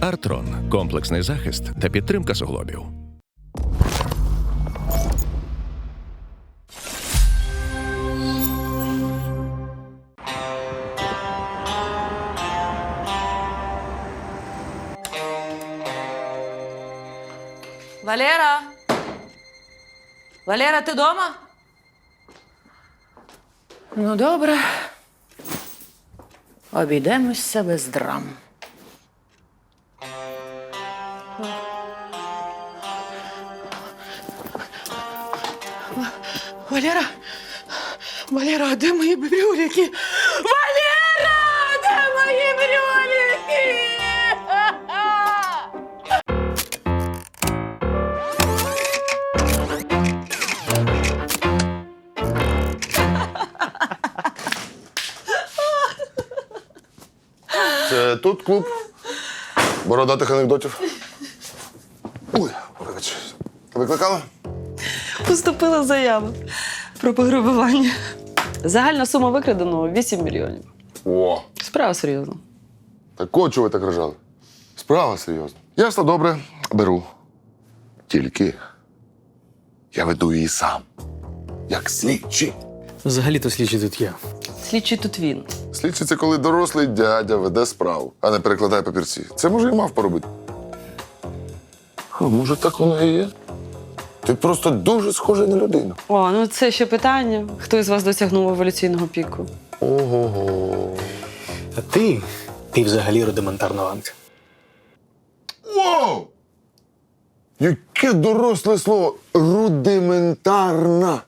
Артрон комплексний захист та підтримка суглобів. Валера! Валера, ти дома? Ну, добре. Обійдемося без драм. Валера! Валера, а де мої брюліки? Валера! Де мої брюліки? Це тут клуб бородатих анекдотів. Ой, вибач. Викликала? Поступила заява про пограбування. Загальна сума викраденого 8 мільйонів. О, Справа серйозна. так от чого ви так рожали? Справа серйозна. Ясно, добре, беру. Тільки я веду її сам. Як слідчий. Взагалі-то слідчий тут я. Слідчий тут він. Слідчий це коли дорослий дядя веде справу, а не перекладає папірці. Це може і мав поробити. А може, так воно і є? Ти просто дуже схожий на людину. О, ну це ще питання. Хто із вас досягнув еволюційного піку? Ого-го. А ти, ти взагалі рудиментарна ланка. Вау! Яке доросле слово рудиментарна.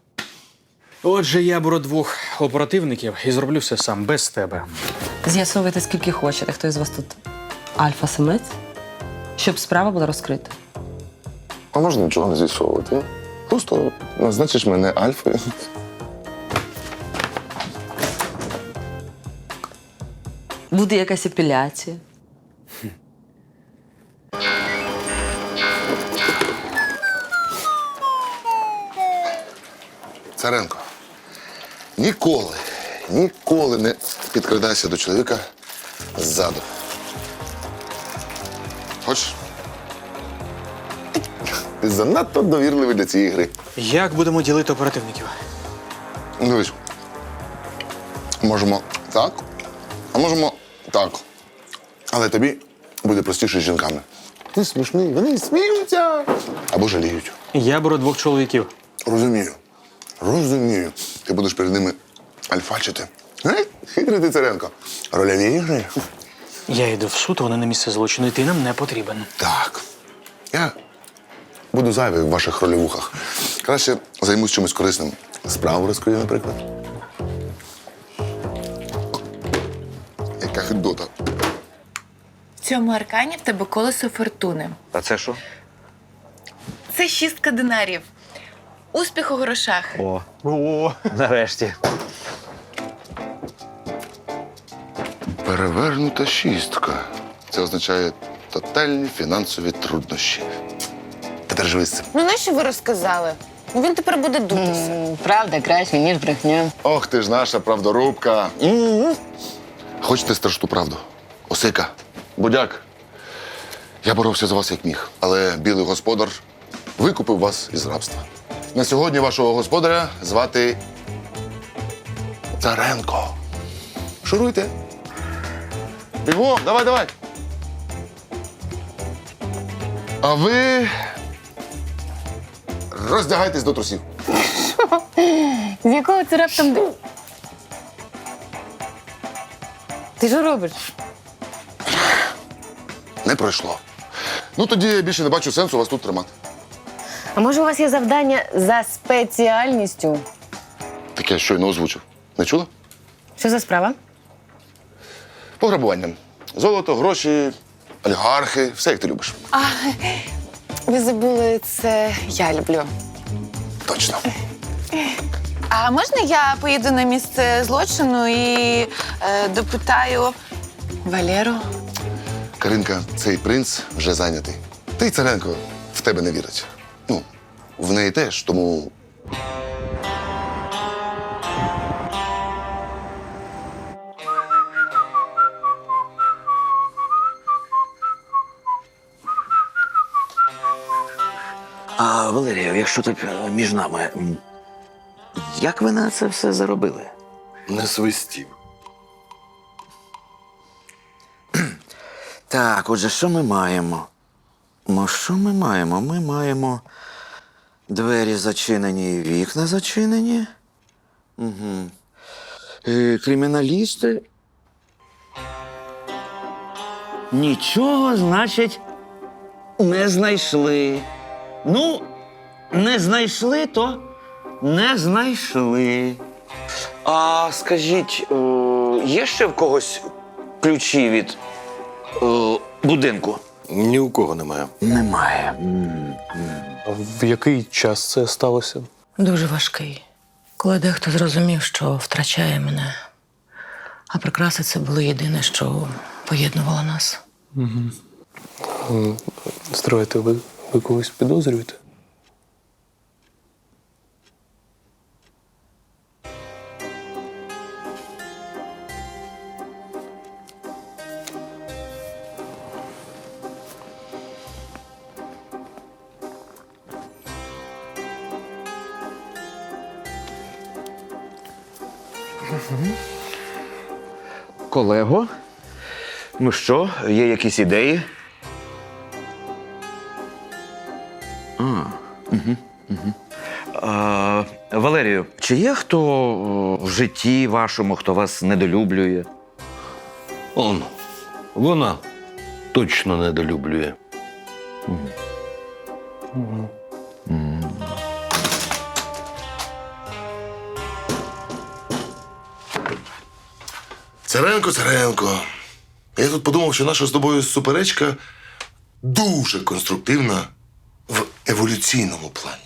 Отже, я беру двох оперативників і зроблю все сам без тебе. З'ясовуйте, скільки хочете. Хто із вас тут альфа-самець? Щоб справа була розкрита. А можна нічого не з'ясовувати? Просто назначиш мене альфою. Буде якась апеляція. Царенко, ніколи, ніколи не підкрадайся до чоловіка ззаду. Хочеш? Ти занадто довірливий для цієї гри. Як будемо ділити оперативників? Дивись. Можемо так, а можемо так. Але тобі буде простіше з жінками. Ти смішний, вони сміються або жаліють. Я беру двох чоловіків. Розумію. Розумію. Ти будеш перед ними альфачити. Е? Хитрий ти Царенко. Рольові ігри. Я йду в суд, вони на місце злочину, і ти нам не потрібен. Так. Я буду зайвий в ваших рольовухах. Краще займусь чимось корисним. Справу розкрию, наприклад. Яка хидота. В цьому аркані в тебе колесо фортуни. А це що? Це шістка динарів. Успіх у грошах. О. О. Нарешті. Перевернута шістка. Це означає тотальні фінансові труднощі. З. Ну, нащо ви розказали? Ну, він тепер буде дутися. Правда краще, ніж брехня. Ох, ти ж наша правдорубка. М-м-м. Хочете страшну правду? Осика, будяк. Я боровся за вас як міг, але білий господар викупив вас із рабства. На сьогодні вашого господаря звати Царенко. Шуруйте. Бігом, давай, давай. А ви роздягайтесь до трусів. З якого це раптом. ди- Ти що робиш? Не пройшло. Ну тоді я більше не бачу сенсу вас тут тримати. А може, у вас є завдання за спеціальністю? Таке щойно озвучив. Не чула? Що за справа? Пограбування. Золото, гроші, олігархи, все як ти любиш. Ви забули, це я люблю. Точно. А можна я поїду на місце злочину і е, допитаю Валеру? Каринка, цей принц вже зайнятий. Ти, Царенко, в тебе не вірить. Ну, в неї теж, тому А, Валерія, якщо так е, між нами, як ви на це все заробили? Не свистів. Так, отже, що ми маємо? Ну, що ми маємо? Ми маємо двері зачинені і вікна зачинені. Угу. Е, криміналісти. Нічого, значить, не знайшли. Ну, не знайшли, то не знайшли. А скажіть, е, є ще в когось ключі від е, будинку? Ні у кого немає. Немає. В який час це сталося? Дуже важкий. Коли дехто зрозумів, що втрачає мене. А прикраси це було єдине, що поєднувало нас. Строїте, ви, ви когось підозрюєте? Колего, ну що, є якісь ідеї? А, угу, угу. А, Валерію, чи є хто о, в житті вашому, хто вас недолюблює? Он, вона точно недолюблює. Царенко, Царенко. Я тут подумав, що наша з тобою суперечка дуже конструктивна в еволюційному плані.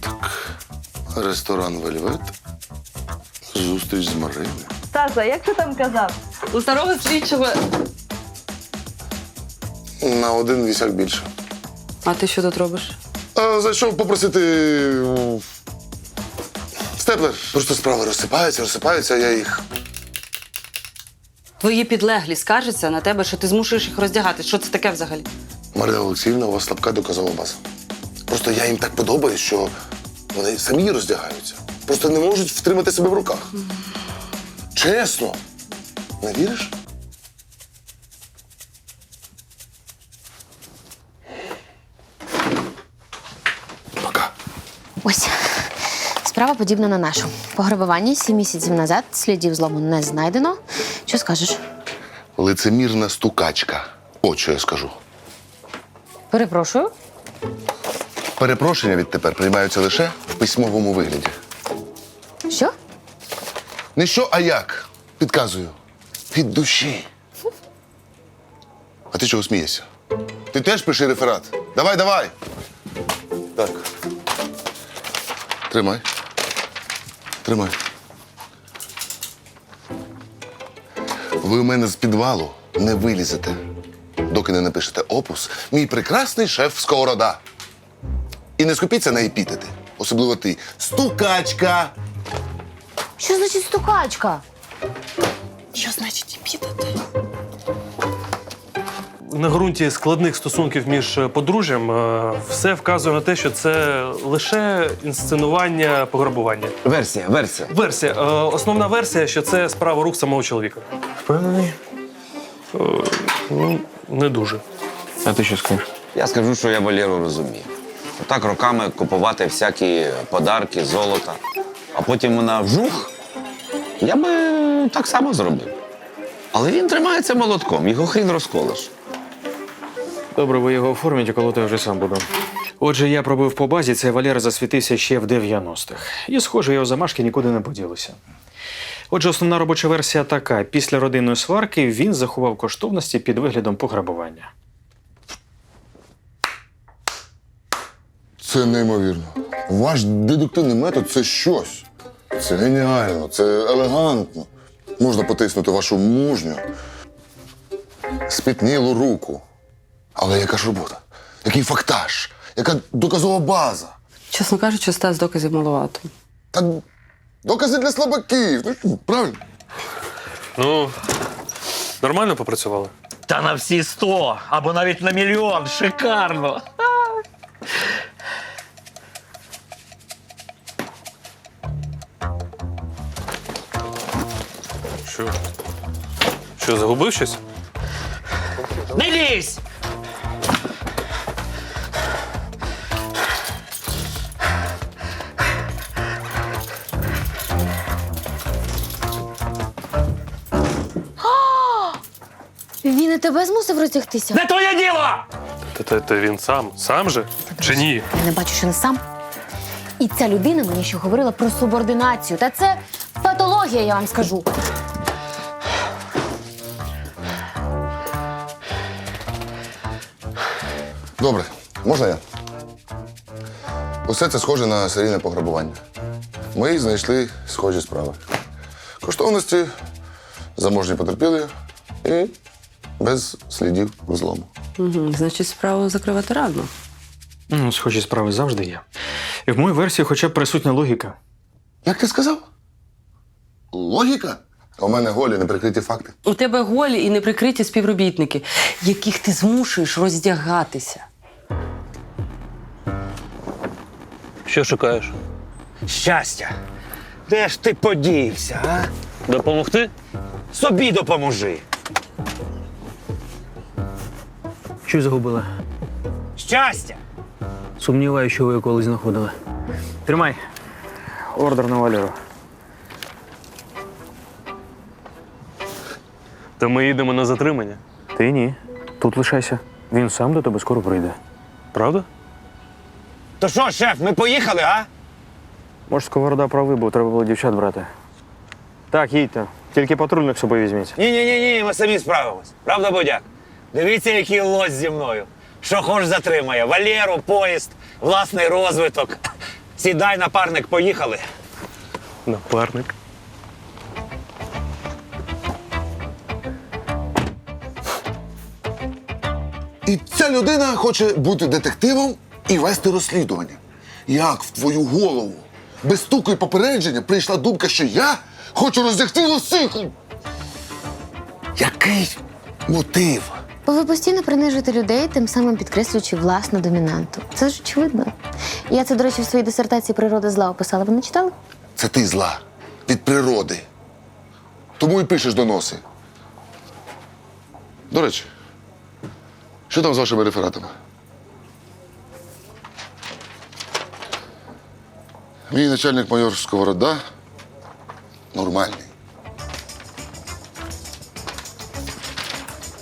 Так. Ресторан Вельвет. Зустріч з Мариною. Стаса, як ти там казав? У старого слідчого. На один вісяк більше. А ти що тут робиш? А, зайшов попросити. м, Степлер. Просто справи розсипаються, розсипаються, я їх. Твої підлеглі скаржаться на тебе, що ти змушуєш їх роздягати. Що це таке взагалі? Марина Олексіївна, у вас слабка доказова база. Просто я їм так подобаюсь, що вони самі роздягаються. Просто не можуть втримати себе в руках. Чесно. Не віриш? Ось. Справа подібна на нашу. Пограбування сім місяців назад слідів злому не знайдено. Що скажеш? Лицемірна стукачка. От що я скажу. Перепрошую. Перепрошення відтепер приймаються лише в письмовому вигляді. Що? Не що, а як? Підказую. Від душі. А ти чого смієшся? Ти теж пиши реферат. Давай, давай. Так. Тримай. Тримай. Ви у мене з підвалу не вилізете, доки не напишете опус Мій прекрасний шеф Сковорода. І не скупіться на епітети. Особливо ти. Стукачка. Що значить стукачка? Що значить підати? На ґрунті складних стосунків між е, подружжям е, все вказує на те, що це лише інсценування пограбування. Версія, версія. Версія. е, Основна версія, що це справа рук самого чоловіка. Впевнений? Ну, не дуже. А ти що скажеш? Я скажу, що я Валеру розумію. Так роками купувати всякі подарки, золота, а потім вона вжух. Я би так само зробив. Але він тримається молотком, його хрін розколиш. Добре, ви його оформіть, коли то я вже сам буду. Отже, я пробив по базі, цей Валера засвітився ще в 90-х. І, схоже, його замашки нікуди не поділися. Отже, основна робоча версія така: після родинної сварки він заховав коштовності під виглядом пограбування. Це неймовірно. Ваш дедуктивний метод це щось. Це геніально, це елегантно. Можна потиснути вашу мужню, спітнілу руку. Але яка ж робота? Який фактаж? Яка доказова база? Чесно кажучи, Стас доказів маловато. Та докази для слабаків. Ну, що, правильно? Ну, нормально попрацювали. Та на всі сто або навіть на мільйон. Шикарно. Що? Що, загубив щось? Не лізь! Він і тебе змусив розтягтися. Не твоє діло! Та, та, та він сам. Сам же? Чи ні? Я не бачу, що не сам. І ця людина мені ще говорила про субординацію. Та це патологія, я вам скажу. Добре, можна я? Усе це схоже на серійне пограбування. Ми знайшли схожі справи. Коштовності, заможні потерпілі і без слідів злому. Угу. Значить, справу закривати рано. Ну, схожі справи завжди є. І в моїй версії хоча б присутня логіка. Як ти сказав? Логіка? У мене голі неприкриті факти. У тебе голі і неприкриті співробітники, яких ти змушуєш роздягатися. Що шукаєш? Щастя. Де ж ти подівся, а? Допомогти? Собі допоможи. Що загубила? Щастя! Сумніваюся, що ви його колись знаходили. Тримай. Ордер на Валеру. Та ми їдемо на затримання. Ти ні. Тут лишайся. Він сам до тебе скоро прийде. Правда? То що, шеф, ми поїхали, а? Може, сковорода правий, бо треба було дівчат брати. Так, їдьте. Тільки патрульник з собою візьміть. Ні, ні, ні, ні, ми самі справимось. Правда, Бодяк? Дивіться, який лось зі мною. Що хоч затримає. Валєру, поїзд, власний розвиток. Сідай, напарник, поїхали. Напарник. І ця людина хоче бути детективом і вести розслідування. Як в твою голову без стуку і попередження прийшла думка, що я хочу роздягти лосиху? Який мотив? Бо ви постійно принижуєте людей, тим самим підкреслюючи власну домінанту. Це ж очевидно. Я це, до речі, в своїй дисертації природа зла описала. Ви не читали? Це ти зла від природи. Тому і пишеш доноси. До речі, що там з вашими рефератами? Мій начальник майор Сковорода нормальний.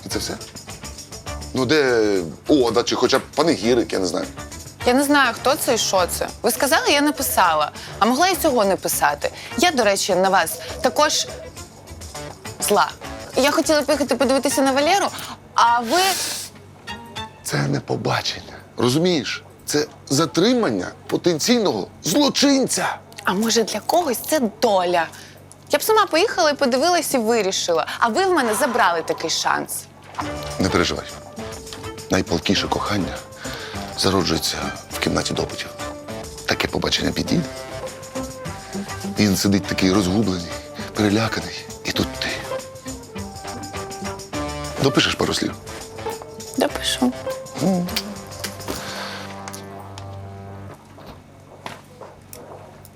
І це все. Ну, де ода, чи хоча б панегірик, я не знаю. Я не знаю, хто це і що це. Ви сказали, я написала, а могла і цього не писати. Я, до речі, на вас також зла. Я хотіла поїхати подивитися на Валеру, а ви. Це не побачення. Розумієш? Це затримання потенційного злочинця. А може для когось це доля. Я б сама поїхала і подивилась і вирішила. А ви в мене забрали такий шанс. Не переживай. Найпалкіше кохання зароджується в кімнаті допитів. Таке побачення підійде. Він сидить такий розгублений, переляканий. І тут ти. Допишеш пару слів. Допишу.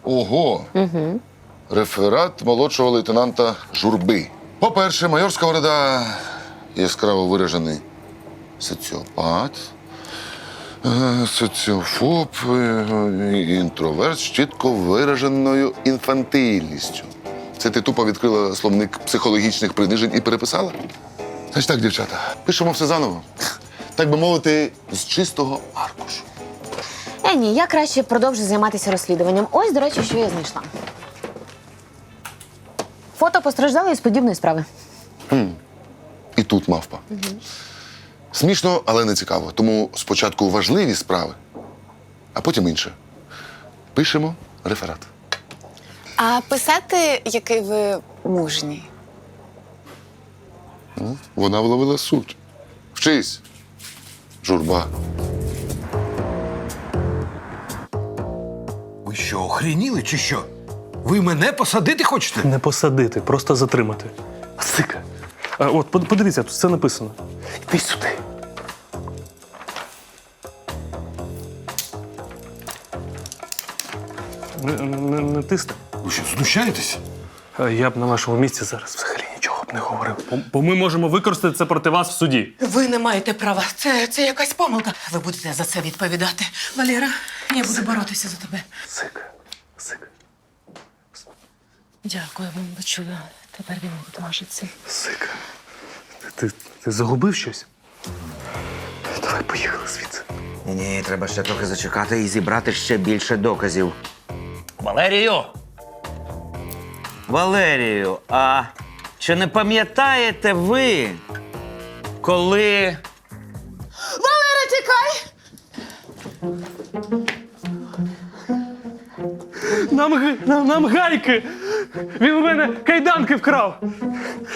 Ого. Угу. Реферат молодшого лейтенанта Журби. По-перше, майор Сковорода яскраво виражений соціопат, е, соціофоб, е, інтроверт з чітко вираженою інфантильністю. Це ти тупо відкрила словник психологічних принижень і переписала? Значить так, дівчата, пишемо все заново. Так би мовити, з чистого аркушу. Е, ні, я краще продовжу займатися розслідуванням. Ось, до речі, що я знайшла. Фото постраждалої з подібної справи. І тут мавпа. Смішно, але не цікаво. Тому спочатку важливі справи, а потім інше. Пишемо реферат. А писати, який ви мужній. Вона вловила суть. Вчись. Журба. Ви що, охреніли чи що? Ви мене посадити хочете? Не посадити, просто затримати. Сика. А, от, под- подивіться, тут все написано. Іди сюди. Не, не, не тисни. Ви що, знущаєтесь? Я б на вашому місці зараз взагалі нічого б не говорив. Бо, бо ми можемо використати це проти вас в суді. Ви не маєте права. Це, це якась помилка. Ви будете за це відповідати. Валера, я буду боротися за тебе. Сика. Сика. Дякую вам, дочую. Тепер він відважиться. Сика. Ти, ти, ти загубив щось? Давай поїхали звідси. Ні, треба ще трохи зачекати і зібрати ще більше доказів. Валерію! Валерію, а чи не пам'ятаєте ви, коли. Нам, г- нам, нам гайки! Він у мене кайданки вкрав.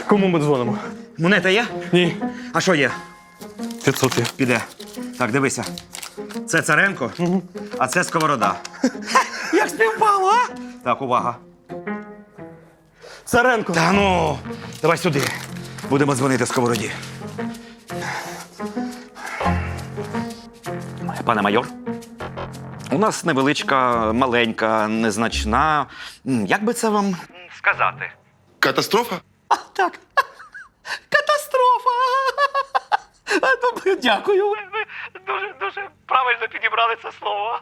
Кому ми дзвонимо? Монета є? Ні, А що є? 500 є. Піде. Так, дивися. Це Царенко, а це Сковорода. Співпало, а? Так, увага. Царенко. Та ну, давай сюди. Будемо дзвонити Сковороді. Пане майор. У нас невеличка, маленька, незначна. м, Як би це вам сказати? Катастрофа? Так. Катастрофа. Ну, Дякую. Ви ви дуже дуже правильно підібрали це слово.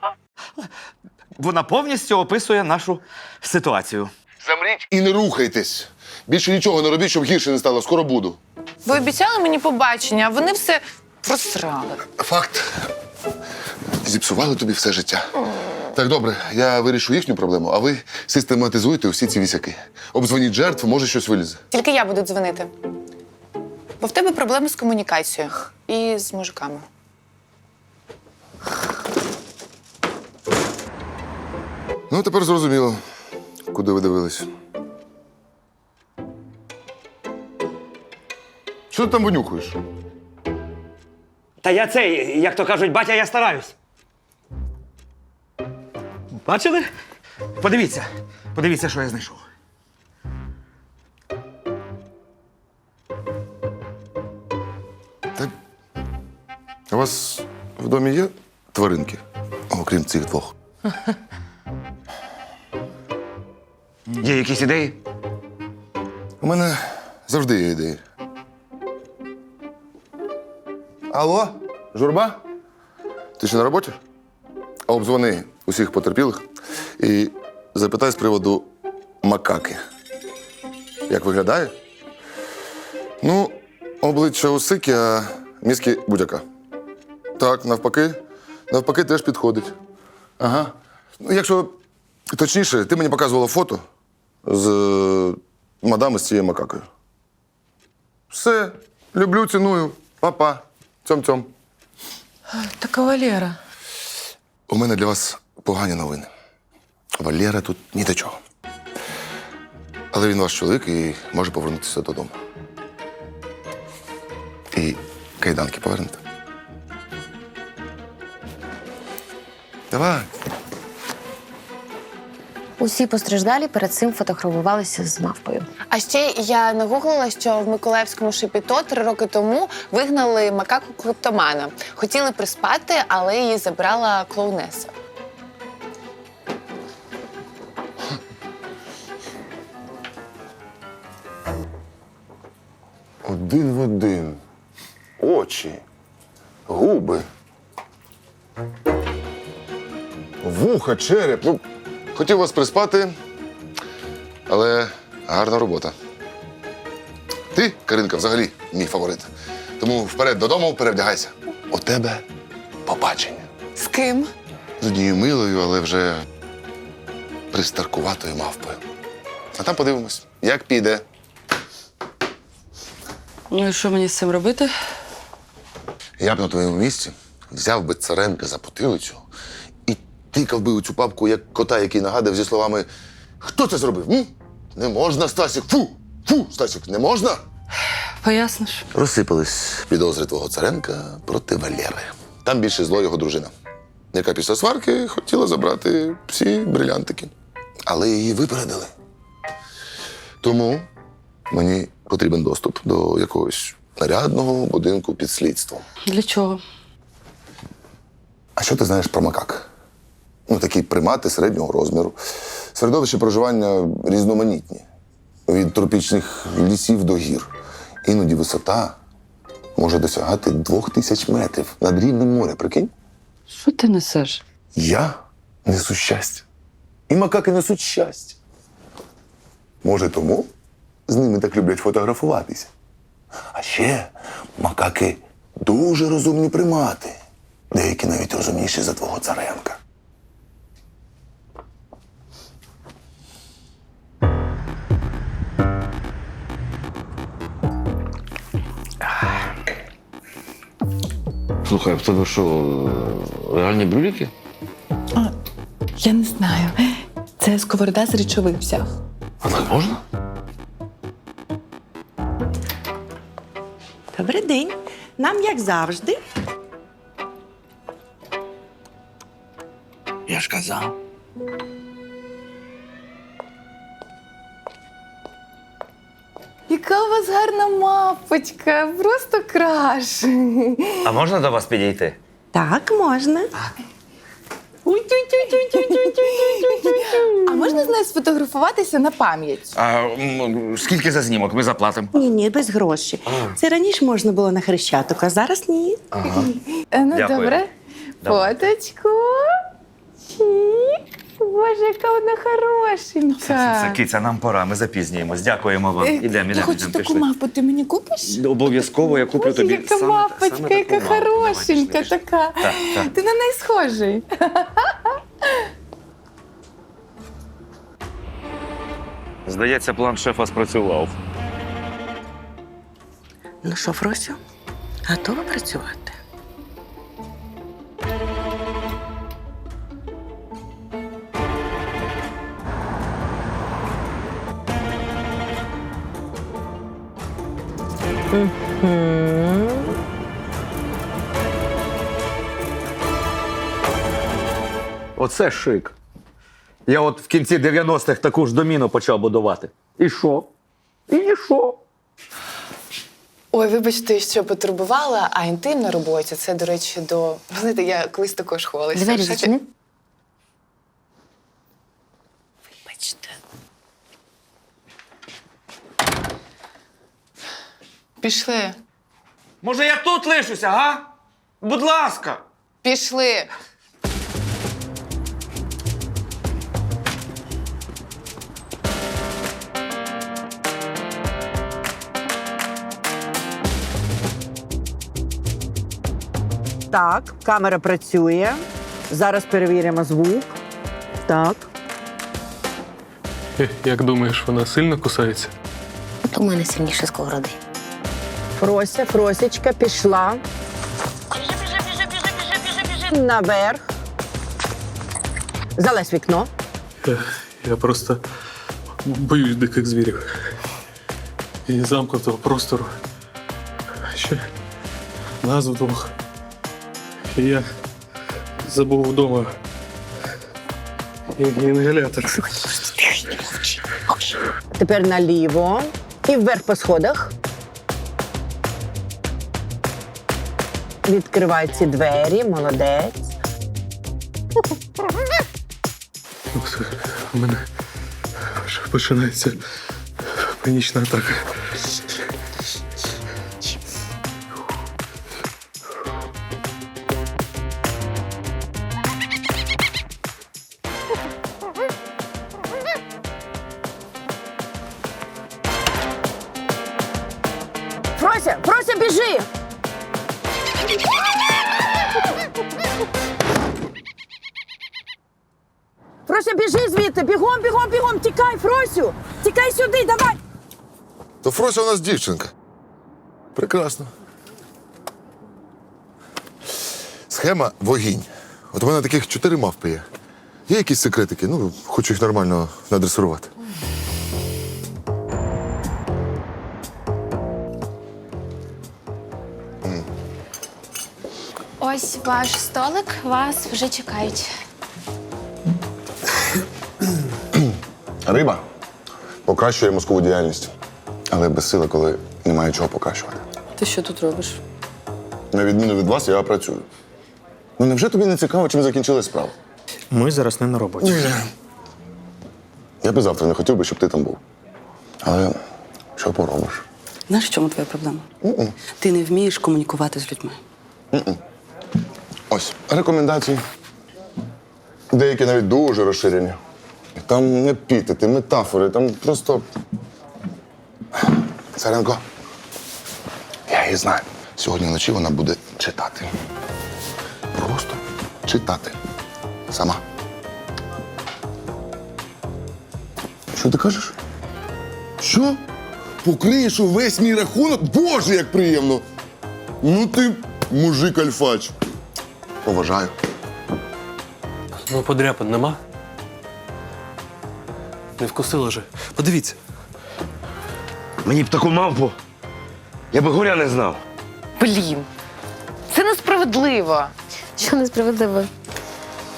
Вона повністю описує нашу ситуацію. Замріть і не рухайтесь. Більше нічого не робіть, щоб гірше не стало. Скоро буду. Ви обіцяли мені побачення, а вони все просрали. Факт. Зіпсували тобі все життя. Так, добре, я вирішу їхню проблему, а ви систематизуєте усі ці вісяки. Обдзвоніть жертв, може щось вилізе. Тільки я буду дзвонити. Бо в тебе проблеми з комунікацією і з мужиками. Ну, тепер зрозуміло, куди ви дивились. Що ти там винюхуєш? Та я цей, як то кажуть, батя, я стараюсь. Бачили? Подивіться, подивіться, що я знайшов. Так. У вас в домі є тваринки, окрім цих двох. Є якісь ідеї? У мене завжди є ідеї. Алло, журба? Ти ще на роботі? А Обдзвони усіх потерпілих і запитай з приводу макаки. Як виглядає? Ну, обличчя усики, а мізки будяка. Так, навпаки, навпаки, теж підходить. Ага. Ну, якщо точніше, ти мені показувала фото з е, мадами з цією макакою. Все, люблю, ціную. Па-па. Цьом-цьом. Така Валера. У мене для вас погані новини. Валєра тут ні до чого. Але він ваш чоловік і може повернутися додому. І кайданки повернете. Давай. Усі постраждалі перед цим фотографувалися з мавпою. А ще я нагуглила, що в Миколаївському шепіто три роки тому вигнали макаку клептомана. Хотіли приспати, але її забрала клоунеса. Один в один. Очі, губи. Вуха, череп. Ну, хотів вас приспати, але гарна робота. Ти, Каринка, взагалі мій фаворит. Тому вперед додому перевдягайся. У тебе побачення. З ким? З однією милою, але вже пристаркуватою мавпою. А там подивимось, як піде. Ну і що мені з цим робити? Я б на твоєму місці взяв би царенка за потилицю тикав би у цю папку, як кота, який нагадав зі словами Хто це зробив? М? Не можна, Стасік! Фу! Фу, Стасік, не можна! Поясниш? Розсипались підозри твого царенка проти Валєри. Там більше зло його дружина. яка після сварки хотіла забрати всі брилянтики. Але її випередили. Тому мені потрібен доступ до якогось нарядного будинку під слідством. Для чого? А що ти знаєш про макак? Ну, такі примати середнього розміру. Середовище проживання різноманітні. Від тропічних лісів до гір. Іноді висота може досягати двох тисяч метрів над рівнем моря. Прикинь? Що ти несеш? Я несу щастя. І макаки несуть щастя. Може, тому з ними так люблять фотографуватися. А ще макаки дуже розумні примати. Деякі навіть розумніші за твого царенка. Слухай, в тебе що, реальні брюліки? Я не знаю. Це сковорода з речових взяв. А так можна? Добрий день. Нам, як завжди, Я ж казав. Яка у вас гарна мапочка, просто краш. А можна до вас підійти? так можна. А можна з нею сфотографуватися на пам'ять? А скільки за знімок ми заплатимо? Ні, ні, без грошей. Це раніше можна було на хрещаток, а зараз ні. Е, Ну, Дякую. добре. Давай. Фоточку. Боже, яка вона хорошенька. Киця, нам пора, ми запізнюємось. Дякуємо вам. Е, Ідемо, Я ідемо, хочу ідемо, таку пішли. мапу, ти мені купиш? Обов'язково я куплю Боже, тобі. яка саме- мапочка, саме таку яка. Давай, хорошенька пішли. така. Так, так. Ти на неї схожий. Здається, план шефа спрацював. Ну що, Фросю, готова працювати? Оце шик. Я от в кінці 90-х таку ж доміну почав будувати. І що? І що? Ой, вибачте, що потурбувала, а інтим на роботі це, до речі, до. Ви знаєте, я колись також хвалилася. Двері в Пішли. Може, я тут лишуся, га? Будь ласка. Пішли. Так, камера працює. Зараз перевіримо звук. Так. Як думаєш, вона сильно кусається? От у мене сильніше сковороди. Фрося, Фросечка пішла. Наверх. Залазь в вікно. Я просто боюсь диких звірів. І замкнутого простору. Ще нас вдвох. І я забув вдома. ін- Інгалятор. Тепер наліво. І вверх по сходах. Відкривай ці двері, молодець. У мене починається панічна атака. Тікай, Фросю! Тікай сюди, давай! То Фрося у нас дівчинка. Прекрасно. Схема вогінь. От у мене таких чотири мавпи є. Є якісь секретики, ну, хочу їх нормально надресувати. Ось Ось ваш столик, вас вже чекають. Риба покращує мозкову діяльність, але без сили, коли немає чого покращувати. Ти що тут робиш? На відміну від вас, я працюю. Ну невже тобі не цікаво, чим закінчилась справа? Ми зараз не на роботі. Я би завтра не хотів би, щоб ти там був. Але що поробиш? Знаєш, в чому твоя проблема? Ти не вмієш комунікувати з людьми. Ось рекомендації. Деякі навіть дуже розширені. Там не епітети, метафори, там просто. Царенко. Я її знаю. Сьогодні вночі вона буде читати. Просто читати. Сама. Що ти кажеш? Що? Покриєш увесь мій рахунок? Боже, як приємно! Ну ти мужик альфач. Поважаю. Ну, подряпин нема. Не вкусила же. Подивіться. Мені б таку мавпу. Я би горя не знав. Блін, це несправедливо. Що несправедливо?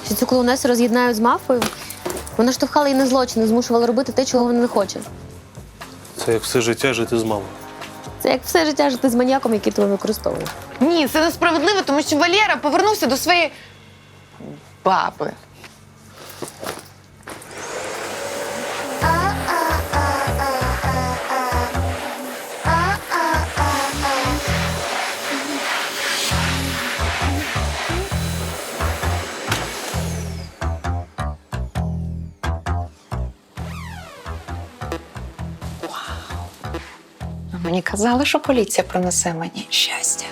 Що цю клоунесу роз'єднають з мавпою? Вона штовхала її на злочин і змушувала робити те, чого вона не хоче. Це як все життя жити з мамою. Це як все життя жити з маньяком, який тебе використовує. Ні, це несправедливо, тому що Валера повернувся до своєї баби. Мені казали, що поліція принесе мені щастя.